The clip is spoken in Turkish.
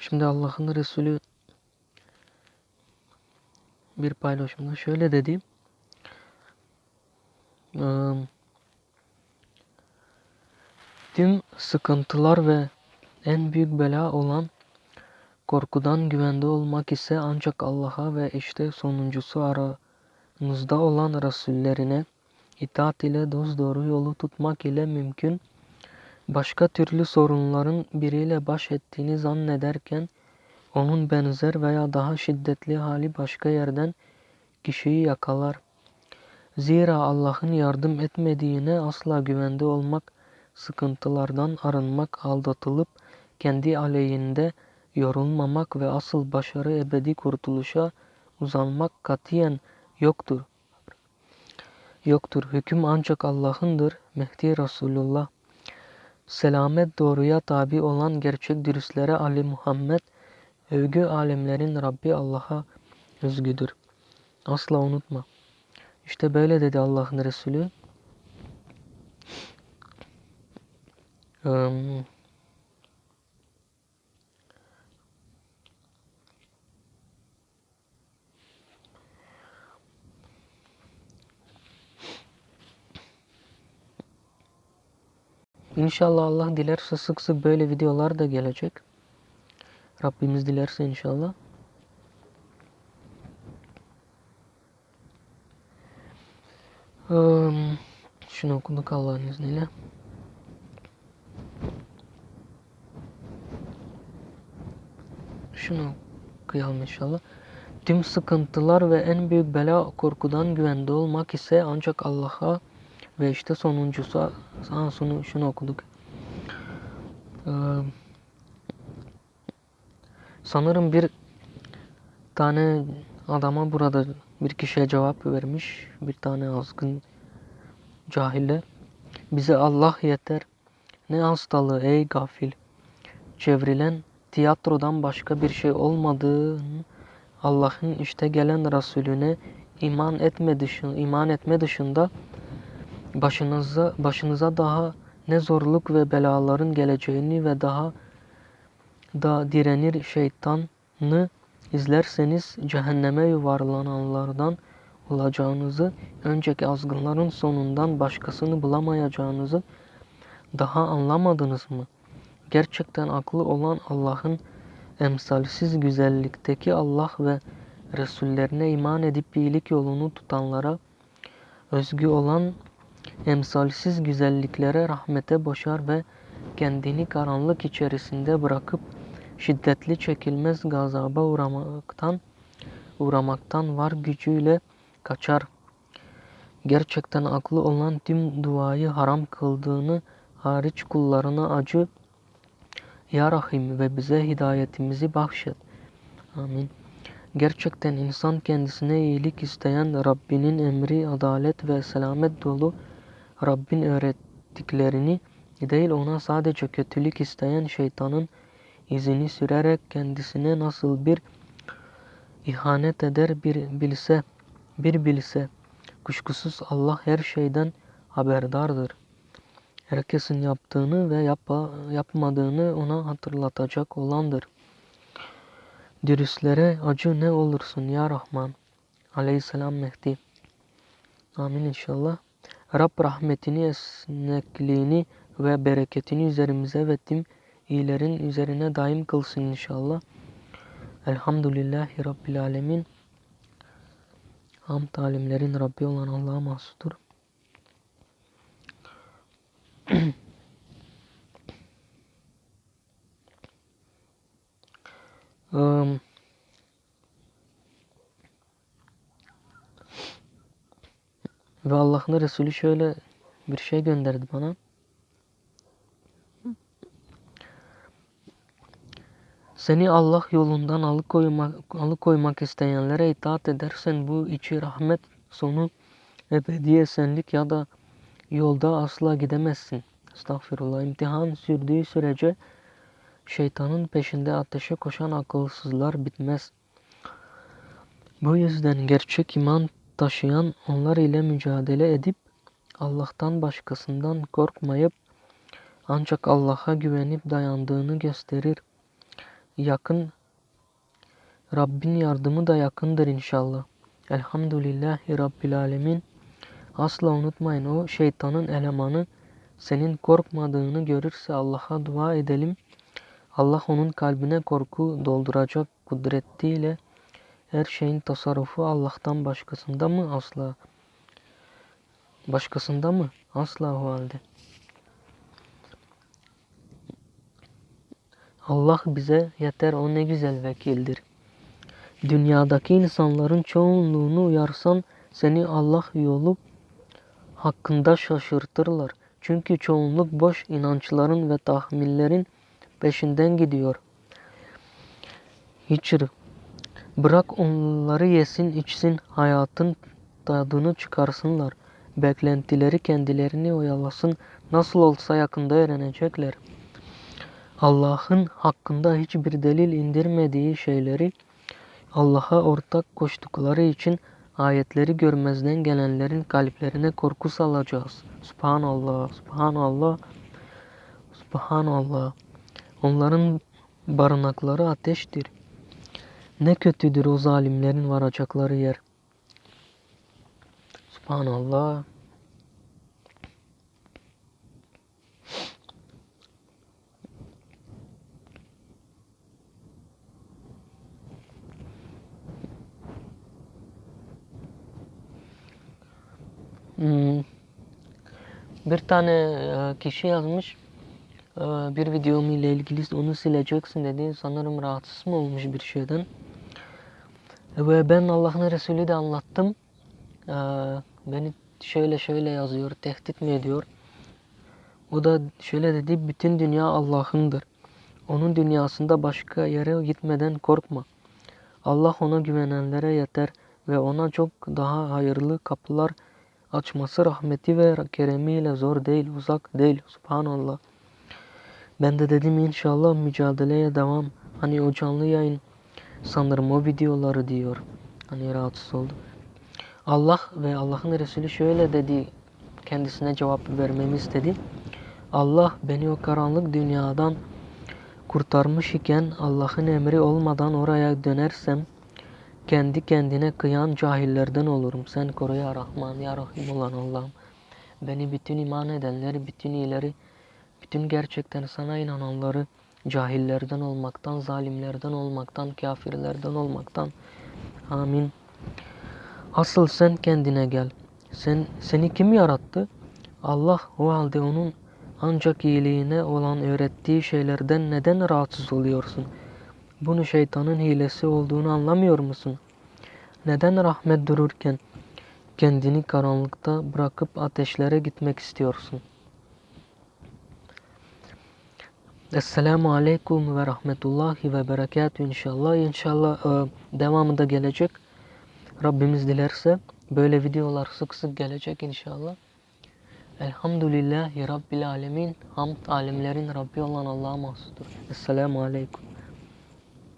Şimdi Allah'ın Resulü bir paylaşımda şöyle dedi. Tüm sıkıntılar ve en büyük bela olan korkudan güvende olmak ise ancak Allah'a ve işte sonuncusu aranızda olan Resullerine itaat ile dosdoğru yolu tutmak ile mümkün. Başka türlü sorunların biriyle baş ettiğini zannederken onun benzer veya daha şiddetli hali başka yerden kişiyi yakalar. Zira Allah'ın yardım etmediğine asla güvende olmak, sıkıntılardan arınmak, aldatılıp kendi aleyhinde yorulmamak ve asıl başarı ebedi kurtuluşa uzanmak katiyen yoktur. Yoktur. Hüküm ancak Allah'ındır. Mehdi Resulullah. Selamet doğruya tabi olan gerçek dürüstlere Ali Muhammed, övgü alemlerin Rabbi Allah'a özgüdür. Asla unutma. İşte böyle dedi Allah'ın Resulü. Eee, İnşallah Allah dilerse sık sık böyle videolar da gelecek. Rabbimiz dilerse inşallah. Şunu okuduk Allah'ın izniyle. Şunu okuyalım inşallah. Tüm sıkıntılar ve en büyük bela korkudan güvende olmak ise ancak Allah'a ve işte sonuncusu ha, şunu, okuduk. Ee, sanırım bir tane adama burada bir kişiye cevap vermiş. Bir tane azgın cahille. Bize Allah yeter. Ne hastalığı ey gafil. Çevrilen tiyatrodan başka bir şey olmadığını Allah'ın işte gelen Resulüne iman etme dışında, iman etme dışında başınıza başınıza daha ne zorluk ve belaların geleceğini ve daha da direnir şeytanı izlerseniz cehenneme yuvarlananlardan olacağınızı, önceki azgınların sonundan başkasını bulamayacağınızı daha anlamadınız mı? Gerçekten aklı olan Allah'ın emsalsiz güzellikteki Allah ve Resullerine iman edip iyilik yolunu tutanlara özgü olan emsalsiz güzelliklere rahmete boşar ve kendini karanlık içerisinde bırakıp şiddetli çekilmez gazaba uğramaktan uğramaktan var gücüyle kaçar. Gerçekten aklı olan tüm duayı haram kıldığını hariç kullarına acı ya Rahim ve bize hidayetimizi bahşet. Amin. Gerçekten insan kendisine iyilik isteyen Rabbinin emri, adalet ve selamet dolu Rabbin öğrettiklerini değil ona sadece kötülük isteyen şeytanın izini sürerek kendisine nasıl bir ihanet eder bir bilse, bir bilse. Kuşkusuz Allah her şeyden haberdardır. Herkesin yaptığını ve yap yapmadığını ona hatırlatacak olandır. Dürüstlere acı ne olursun ya Rahman. Aleyhisselam Mehdi. Amin inşallah. Rab rahmetini, esnekliğini ve bereketini üzerimize ve tüm iyilerin üzerine daim kılsın inşallah. Elhamdülillahi Rabbil Alemin. Hamd alemlerin Rabbi olan Allah'a mahsustur. um, ve Allah'ın Resulü şöyle bir şey gönderdi bana. Seni Allah yolundan alıkoymak, alıkoymak isteyenlere itaat edersen bu içi rahmet sonu ebedi esenlik ya da yolda asla gidemezsin. Estağfirullah. İmtihan sürdüğü sürece şeytanın peşinde ateşe koşan akılsızlar bitmez. Bu yüzden gerçek iman taşıyan onlar ile mücadele edip Allah'tan başkasından korkmayıp ancak Allah'a güvenip dayandığını gösterir. yakın. Rabbin yardımı da yakındır inşallah. Elhamdülillahi Rabbil Alemin. Asla unutmayın o şeytanın elemanı senin korkmadığını görürse Allah'a dua edelim. Allah onun kalbine korku dolduracak kudretiyle her şeyin tasarrufu Allah'tan başkasında mı? Asla. Başkasında mı? Asla o halde. Allah bize yeter o ne güzel vekildir. Dünyadaki insanların çoğunluğunu uyarsan seni Allah yolu hakkında şaşırtırlar. Çünkü çoğunluk boş inançların ve tahminlerin peşinden gidiyor. Hiç bırak onları yesin içsin hayatın tadını çıkarsınlar. Beklentileri kendilerini oyalasın. Nasıl olsa yakında öğrenecekler. Allah'ın hakkında hiçbir delil indirmediği şeyleri Allah'a ortak koştukları için ayetleri görmezden gelenlerin kalplerine korku salacağız. Subhanallah, subhanallah, subhanallah. Onların barınakları ateştir. Ne kötüdür o zalimlerin varacakları yer. Subhanallah. Hmm. Bir tane e, kişi yazmış. E, bir videom ile ilgili onu sileceksin dedi. Sanırım rahatsız mı olmuş bir şeyden. Ve ben Allah'ın Resulü de anlattım. E, beni şöyle şöyle yazıyor, tehdit mi ediyor? O da şöyle dedi, bütün dünya Allah'ındır. Onun dünyasında başka yere gitmeden korkma. Allah ona güvenenlere yeter ve ona çok daha hayırlı kapılar açması rahmeti ve keremiyle zor değil, uzak değil. Subhanallah. Ben de dedim inşallah mücadeleye devam. Hani o canlı yayın sanırım o videoları diyor. Hani rahatsız oldum. Allah ve Allah'ın Resulü şöyle dedi kendisine cevap vermemi istedi. Allah beni o karanlık dünyadan kurtarmış iken Allah'ın emri olmadan oraya dönersem kendi kendine kıyan cahillerden olurum. Sen koru ya Rahman ya Rahim olan Allah'ım. Beni bütün iman edenleri, bütün iyileri, bütün gerçekten sana inananları cahillerden olmaktan, zalimlerden olmaktan, kafirlerden olmaktan. Amin. Asıl sen kendine gel. Sen seni kim yarattı? Allah o halde onun ancak iyiliğine olan öğrettiği şeylerden neden rahatsız oluyorsun? Bunu şeytanın hilesi olduğunu anlamıyor musun? Neden rahmet dururken kendini karanlıkta bırakıp ateşlere gitmek istiyorsun? Esselamu Aleyküm ve Rahmetullahi ve Berekatü inşallah. İnşallah e, devamı da gelecek. Rabbimiz dilerse böyle videolar sık sık gelecek inşallah. Elhamdülillahi Rabbil Alemin. Hamd alemlerin Rabbi olan Allah'a mahsustur. Esselamu Aleyküm.